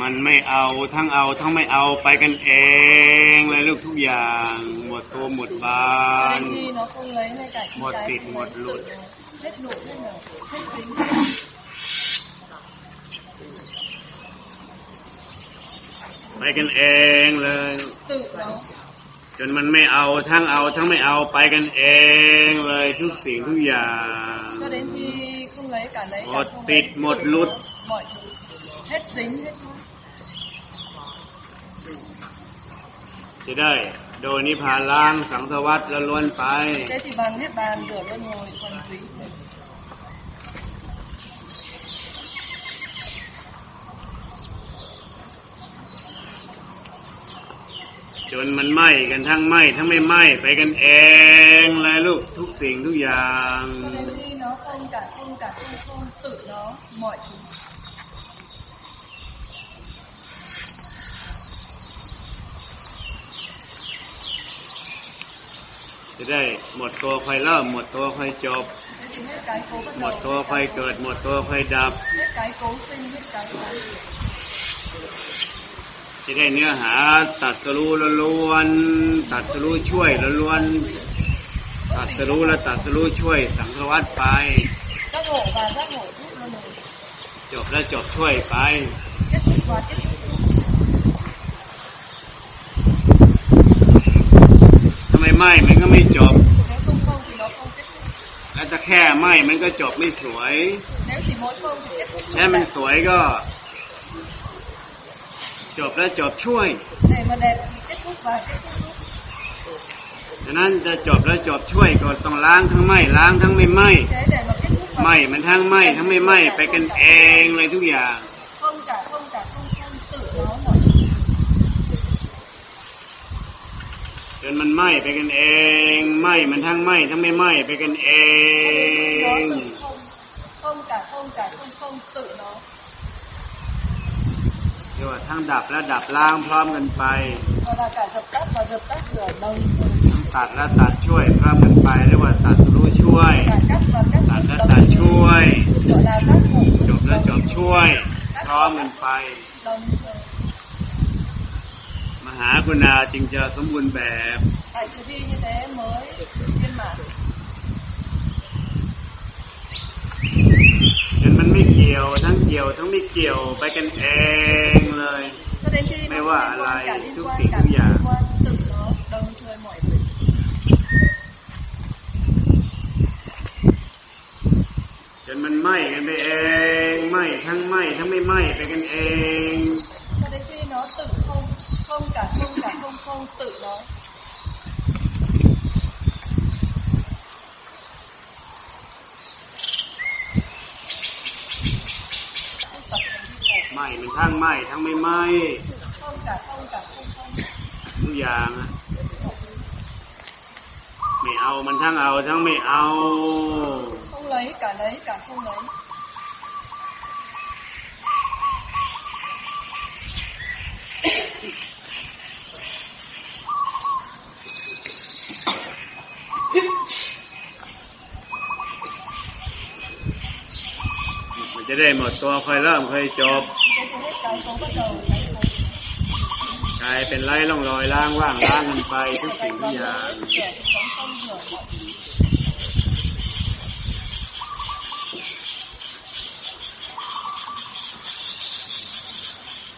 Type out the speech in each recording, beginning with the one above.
มันไม่เอาทั้งเอาทั้งไม่เอาไปกันเองเลยลูกทุกอย่าง หมดตัวหมดบา Cho น đến khi nó không lấy ngay cả Một cái thịt, không một lấy, lụt. tự nó hết lụt hết nở hết dính ไปกันเองเลย tự nó จนมันไม่เอาทั้งเอาทั้งไม่เอาไปกันเองเลยทุกสิ่งทุกอย่าง cho đến khi không lấy cả lấy หม cả ด không ติด lấy, หมด tự หลุด nó, mọi thứ hết dính hết thôi จะได้โดยนิพพานล้างสังสวัสดิ์ละล้วนไป thế thì bằng niết bàn rửa luân hồi thuần túy จนมันไหม้กันทั้งไหม้ทั้งไม่ไหม้ไปกันเองเลยลูกทุกสิ่งทุกอย่าง cho đến khi nó không cả không cả không không tự nó mọi thứ จะได้หมดตัวค่อยเริ่มหมดตัวค่อยจบ thế thì hết cái cố bắt หม đầu ดตัวค่อยเกิด หมดตัวค่อยดับ hết cái cố sinh hết cái cố diệt จะได้เนื้อหาตัดสรู้ล้วนๆตัดสรู้ช่วยล้วนๆตัดสรู้และตัดสรู้ช่วยสังสวัสดิ์ไป giác ngộ và giác ngộ giúp luân hồi จบและจบช่วยไป ไมไหม้มันก็ไม่จบ nếu không không thì nó không kết thúc แล้วจะแค่ไหม้มันก็จบไม่สวย nếu chỉ mỗi không thì kết thúc แค่มันสวยก็ จบและจบช่วย để mà đẹp thì kết thúc và kết thúc lúc ฉะนั้นจะจบและจบช่วยก็ต้องล้างทั้งไหม้ล้างทั้งไม่ไหม้ thế để mà kết thúc ไหม้มันทั้งไหม้ทั้งไม่ไหม้ไปกันเองเลยทุกอย่าง không cả không cả không không tự nó mọi จนมันไหม้ไปกันเองไหม้มันทั้งไหม้ทั้งไม่ไหม้ไปกันเอง tự không không cả không cả không không tự nó เรียกว่าทั้งดับและดับล้างพร้อมกันไป và là cả dập tắt và dập tắt lửa đồng ทั้งตัดและตัดช่วยพร้อมกันไปเรียกว่าตัดรู้ช่วย ตัดและตัดช่วย จบและจบช่วย พร้อมกันไป หากุณาจึงจะสมบูรณ์แบบ tại từ thi như thế mới viên mãn จนมันไม่เกี่ยวทั้งเกี่ยวทั้งไม่เกี่ยวไปกันเองเลย cho đến khi Mày nó ว่า liên quan อะไร cả liên ทุก quan สิ่ง cả ทุกอย่าง liên quan tự nó đồng thời mọi việc จนมันไหม้กันไปเองไหม้ทั้งไหม้ทั้งไม่ไหม้ไปกันเอง không không cả không cả không không tự nó ไหม้มันทั้งไหม้ทั้งไม่ไหม้ không cả không cả không không ทุกอย่างอะไม่เอามันทั้งเอาทั้งไม่เอา không lấy cả lấy cả không lấy จะได้หมดตัวค่อยเริ่มค่อยจบกลายเป็นไร้ร่องรอยล้างว่างล้างกันไปทุกสิ่งทุกอย่าง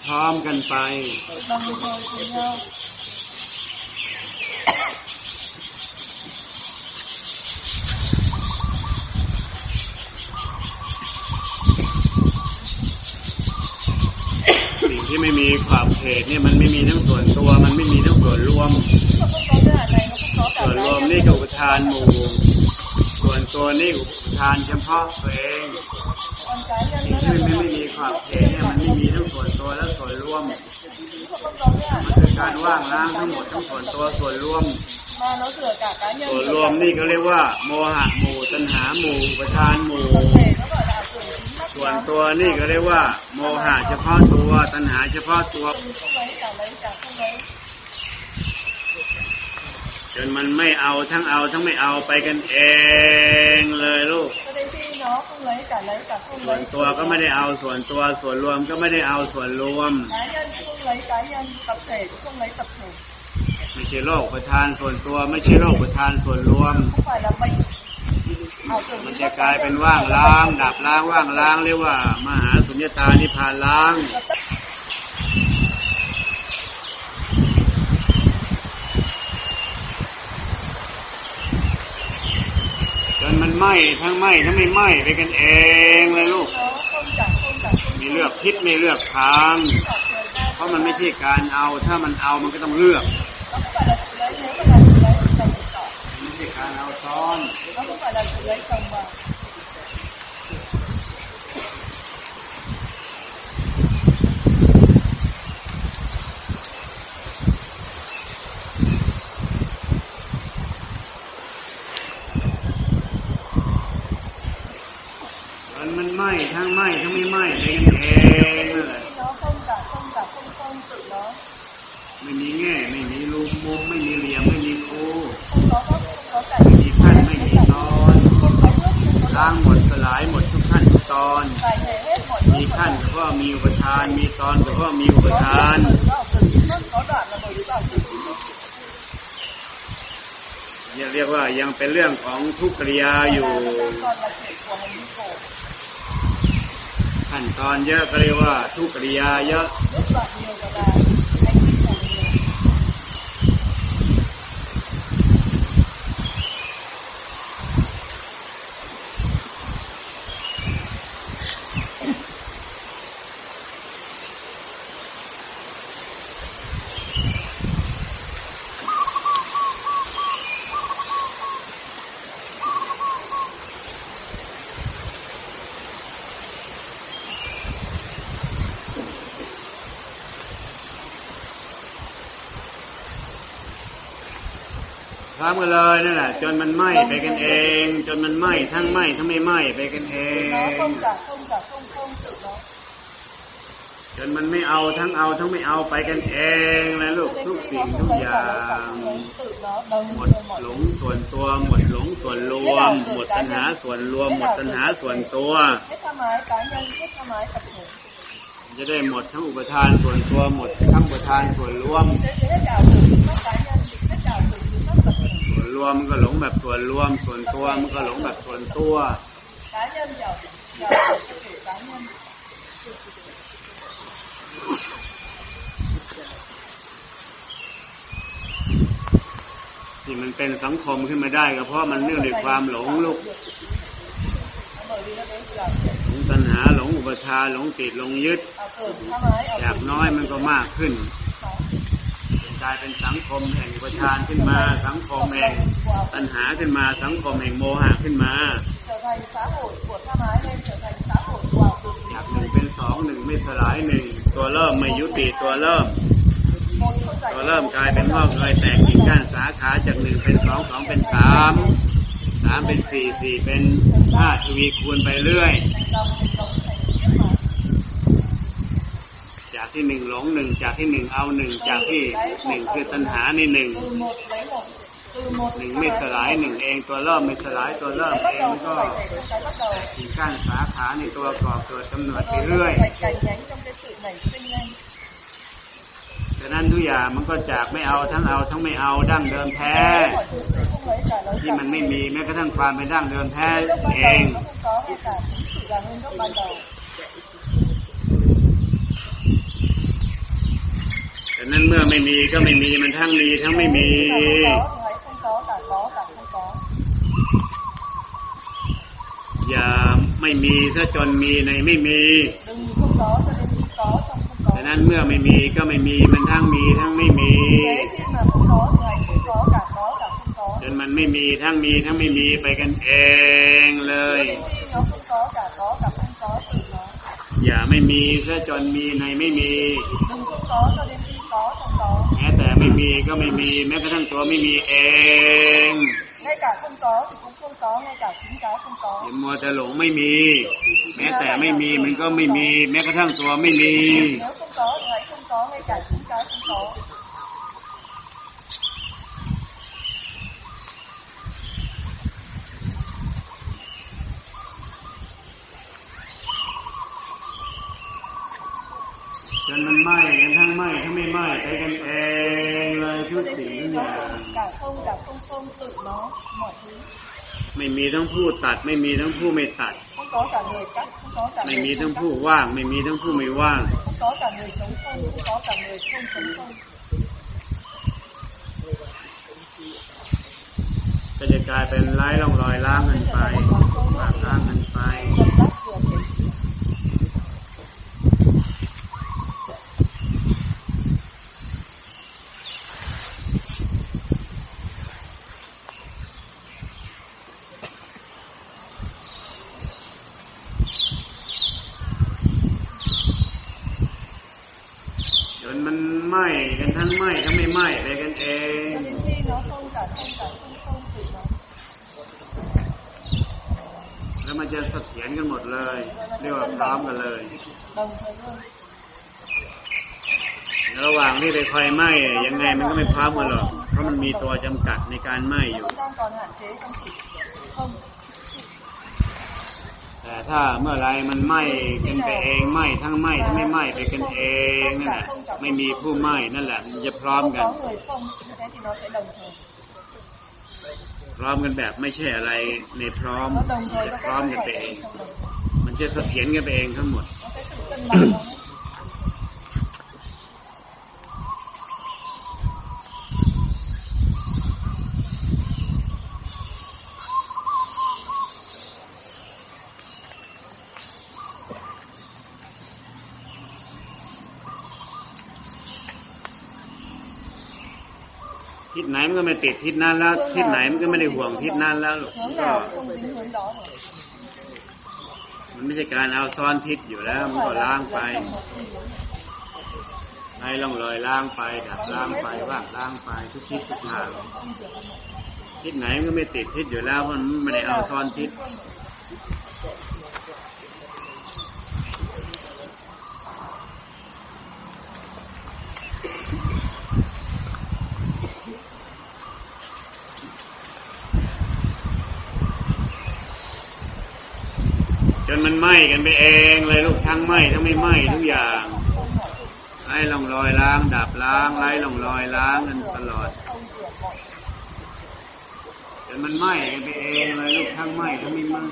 พร้อมกันไป đồng thời cùng nhau สิ่ง ที่ไม่มีขอบเขตเนี่ยมันไม่มีทั้งส่วนตัว มันไม่มีทั้งส่วนรวม ส่วนรวมนี่ก็อุปทานหมู่ ส่วนตัวนี่อุปทานเฉพาะตัวเองที่ไม่ไม่มีขอบเขตเนี่ยมันไม่มีทั้งส่วนตัวและส่วนรวม nó không có cái hạt มันคือการว่างล้างทั้งหมดทั้งส่วนตัวส่วนรวม mà nó rửa cả cá nhân ส่วน rửa รวม cả นี่เขาเรียกว่า โมหะหมู่ตัณหาหมู่อุปทานหมู่ tập thể nó gọi là tuổi chính mắt ส่วน nhóm ตัวนี่ก็เรียกว่า โมหะเฉพาะตัวตัณหาเฉพาะตัว không lấy cả lấy cả không lấy จนมันไม่เอาทั้งเอาทั้งไม่เอาไปกันเองเลยลูก ส่วนตัวก็ไม่ได้เอาส่วนตัวส่วนรวมก็ไม่ได้เอาส่วนรวมไม่ใช่โลกประทานส่วนตัว ไม่ใช่โลกประทานส่วนรวมมันจะกลายเป็นว่างล้าง ดับล้างว่างล้างเรียกว่า มหาสุญญตานิพพานล้าง นมันไหม้ทั้งไหม้ทั้งไม่ไหม้ไปกันเองเลยลูก มีเลือกพิษไม่เลือกทาง เพราะมันไม่ใช่การเอา ถ้ามันเอามันก็ต้องเลือกไม่ใช่การเอาซ้อน มันไหม้ทั้งไหม้ทั้งไม่ไหม้ไปกันเองนั่นแหละไม่มีแง่ไม่มีรูมุมไม่มีเหลี่ยมไม่มีคู không có góc không có cạnh ไม่มีขั้นไม่มีตอนล้างหมดสลายหมดทุกขั้นทุกตอน มี nước ขั้นก็มีอุปทาน มีตอนก็เพราะมีอุปทานอย่าเรียกว่ายังเป็นเรื่องของทุกขริยาอยู่ ขั้นตอนเยอะก็เรียกว่าทุกขริยาเยอะ พร้อมกันเลยนั่นแหละจนมันไหม้ไปกันเอง จนมันไหม้ทั้งไหม้ทั้งไม่ไหม้ไปกันเองจนมันไม่เอาทั้งเอาทั้งไม่เอาไปกันเองเลยลูกทุกสิ่งทุกอย่างหมดหลงส่วนตัวหมดหลงส่วนรวม หมดตัณหาส่วนรวม หมดตัณหาส่วนตัวจะได้หมดทั้งอุปทานส่วนตัวหมดทั้งอุปทานส่วนรวม รวมมันก็หลงแบบส่วนรวม ส่วนตัวมันก็หลงแบบส่วนตัว cá nhân ảo tưởng ảo tưởng tập thể cá nhân ที่มันเป็นสังคมขึ้นมาได้ก็เพราะมันเนื่องด้วยความหลงลูก bởi vì nó đến từ ảo หลงตัณหาหลงอุปทานหลงติดหลงยึด ảo tưởng tham ái ảo อยาก tưởng น้อยมันก็มากขึ้น sáu กลายเป็นสังคมแห่งอุปทานขึ้นมา สังคมแห่งตัณหาขึ้นมา สังคมแห่งโมหะขึ้นมาจากหนึ่งเป็นสองหนึ่งไม่สลายหนึ่งตัวเริ่มไม่ยุติตัวเริ่มตัวเริ่มกลายเป็นงอกเงยแตกกิ่งก้านสาขาจากหนึ่งเป็นสองสองเป็นสามสามเป็นสี่สี่เป็นห้าทวีคูณไปเรื่อย ที่หนึ่งหลงหนึ่งจากที่หนึ่งเอาหนึ่งจากที่หนึ่งคือตัณหาในหนึ่งหนึ่งไม่สลายหนึ่งเองตัวเริ่มไม่สลายตัวเริ่มเองก็ phải để cái bắt đầu กิ่งก้านสาขาในตัวก่อเกิดกำเนิดไปเรื่อย nó phải cành nhánh trong cái sự nảy sinh lên ฉะนั้นทุกอย่างมันก็จากไม่เอาทั้งเอาทั้งไม่เอาดั้งเดิมแท้ ที่มันไม่มีแม้กระทั่งความเป็นดั้งเดิมแท้เอง ฉะนั้นเมื่อไม่มีก็ไม่มีมันทั้งมีทั้งไม่มีอย่าไม่มีถ้าจนมีในไม่มีฉะนั้นเมื่อไม่มีก็ไม่มีมันทั้งมีทั้งไม่มีจนมันไม่มีทั้งมีทั้งไม่มีไปกันเองเลยอย่าไม่มีถ้าจนมีในไม่มี đừng không có cho đến khi có trong có แม้แต่ไม่มีก็ไม่มีแม้กระทั่งตัวไม่มีเอง ngay cả không có thì cũng không có ngay cả chính cái không có อย่ามัวแต่หลงไม่มี แม้แต่ไม่มีมันก็ไม่มี แม้กระทั่งตัวไม่มี nếu không có thì hãy không có ngay cả chính cái không có จนมันไหม้ ไม่ถ้าไม่ไหม้ไปกันเองเลยทุกสิ่งทุอย่างกับข้องกับข้งข้งสุดเนาะหมดไม่มีทั้งผู้ตัด ไม่มีทั้งผู้ไม่ตัด ไม่มีทั้งผู้ว่าง ไม่มีทั้งผู้ไม่ว่างจะกลายเป็นไร้ร่องรอยล้างกันไปล้างกันไป dập tắt vừa thể จนมันไหม้กันทั้งไหม้ทั้งไม่ไหม้ไปกันเอง cho đến khi nó không cả không cả không không tự nó แล้วมันจะเสถียรกันหมดเลย เรียกว่าพร้อมกันเลยระหว่างที่ไปคอยไหม้ยังไงมันก็ไม่พร้อมกันหรอกเพราะมันมีตัวจำกัดในการไหม้อยู่แต่ถ้าเมื่อไรมันไหม้กันไปเองไหม้ทั้งไหม้ทั้งไม่ไหม้ไปกันเองนั่นแหละไม่มีผู้ไหม้นั่นแหละ มันจะพร้อมกัน có người không như thế thì nó sẽ đồng thời พร้อมกันแบบไม่ใช่อะไรในพร้อม nó đồng thời จะ nó พร้อ có ม không กันไป phải เอง trong đồng มันจะเสถียรกันไปเองทั้งหมด nó sẽ tự cân bằng nó ทิศไหนมัน ก็ไม่ติดทิศนั้นแล้ว ทิศไหนมันก็ไม่ได้ห่วงทิศนั้นแล้วลูกก็มันไม่ใช่การเอาซ้อนทิศอยู่แล้ว มันก็ล้างไป Lấy trong một cái hướng. ไล่ล่องรอยล้างไปดับล้างไปว่างล้างไปทุกทิศทุกทางทิศไหนมันก็ไม่ติดทิศอยู่แล้วมันไม่ได้เอาซ้อนทิศ นมันไหม้กันไปเองเลยลูกทั้งไหม้ทั้งไม่ไหม้ทุกอย่างไล่ลองรอยล้างดับล้างไล่ลองรอยล้างกันตลอดจนมันไหม้กันไปเองเลยลูกทั้งไหม้ทั้งไม่ไหม้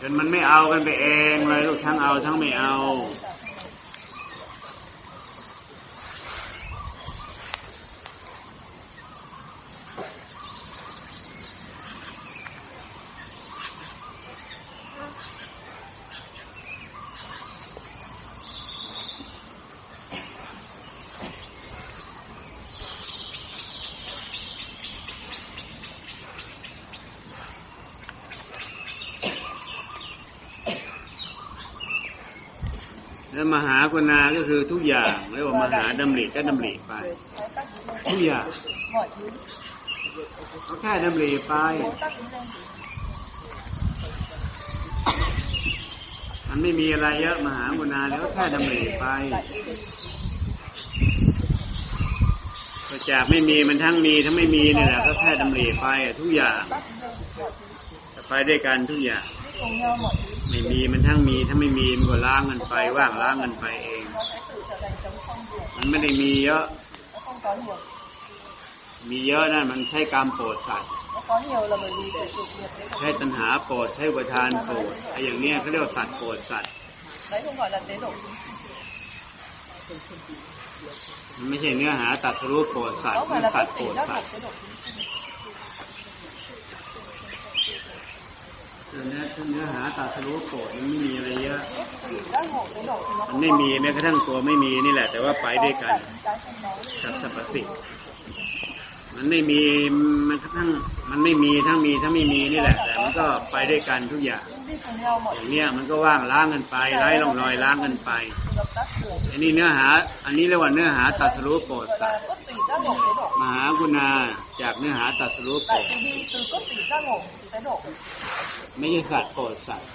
จนมันไม่เอากันไปเองเลยลูกทั้งเอาทั้งไม่เอา แล้วมหากุณาก็คือทุกอย่างเรียกว่ามหาดำริก็ดำริไป ทุกอย่างเขาแค่ดำริไปมันไม่มีอะไรเยอะมหากุณาแล้วแค่ดำริไปก็จากไม่มีมันทั้งมีทั้งไม่มีนี่แหละก็แค่ดำริไปทุกอย่าง ไปด้วยกันทุกอย่าง ไม่มีมันทั้งมีถ้าไม่มีมันก็ล้างกันไปว่างล้างกันไปเอง มันไม่ได้มีเยอะ มีเยอะนั่นมันใช้กรรมโปรดสัตว์ใช้ตัณหาโปรดใช้อุปทานโปรดไอ้อย่างเนี้ยเขาเรียกว่าสัตว์โปรดสัตว์มันไม่ใช่เนื้อหาตัดรู้โปรดสัตว์ đó มั phải น là สัตว์โปรดสัตว์ เนื้อเนื้อหาตัดสรู้โปรดมันไม่มีอะไรเยอะ tỷ giác ngộ tế độ thì nó มัน không ไม่ có มีแม้กระทั่งตัวไม่มีนี่แหละ แต่ว่าไปด้วยกัน cả những cái trong đó กับสรรพสิ่งมันไม่มีมันกระทั่งมันไม่มีทั้งมีทั้งไม่มีนี่แหละ แต่มันก็ไปด้วยกันทุกอย่าง nhưng đi cùng nhau mọi อย่างเนี้ยมันก็ว่างล้างกันไปไร้ร่องรอยล้างกันไป thứ hợp tác được อันนี้เนื้อหา อันนี้เรียกว่าเนื้อหาตัดสรู้โปรด gọi สัต là ว์ cốt tỷ giác ngộ tế độ มหากุณาจากเนื้อหาตัดสรู้โปร lại ด từ đi từ cốt tỷ giác ngộ tế độ ไม่ใช่สัตว์โปรดสัตว์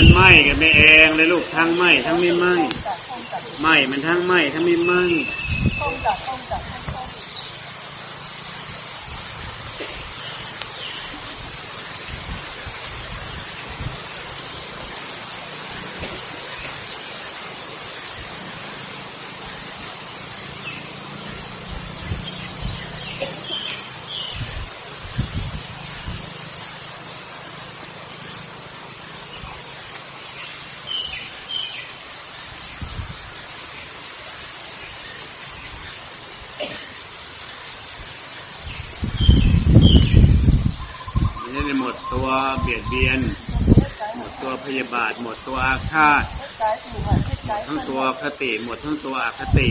không phải chúng sinh tế độ chúng sinh ไหม้กันไปเองเลยลูกทั้งไหม้ทั้งไม่ไหม้ไหม้มันทั้งไหม้ทั้งไม่ไหม้ ห้องจากห้องจากห้องห้อง มันจะได้หมด ตัวเบียดเบียน หมดตัวพยาบาท หมดตัวอาฆาตหมดทั้งตัวคติ หมดทั้งตัวอคติ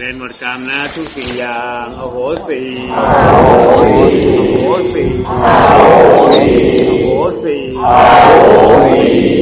เวรหมดกรรมนะทุกสิ่งอย่างโอโหสีโอโหสีโอโหสีโอโหสี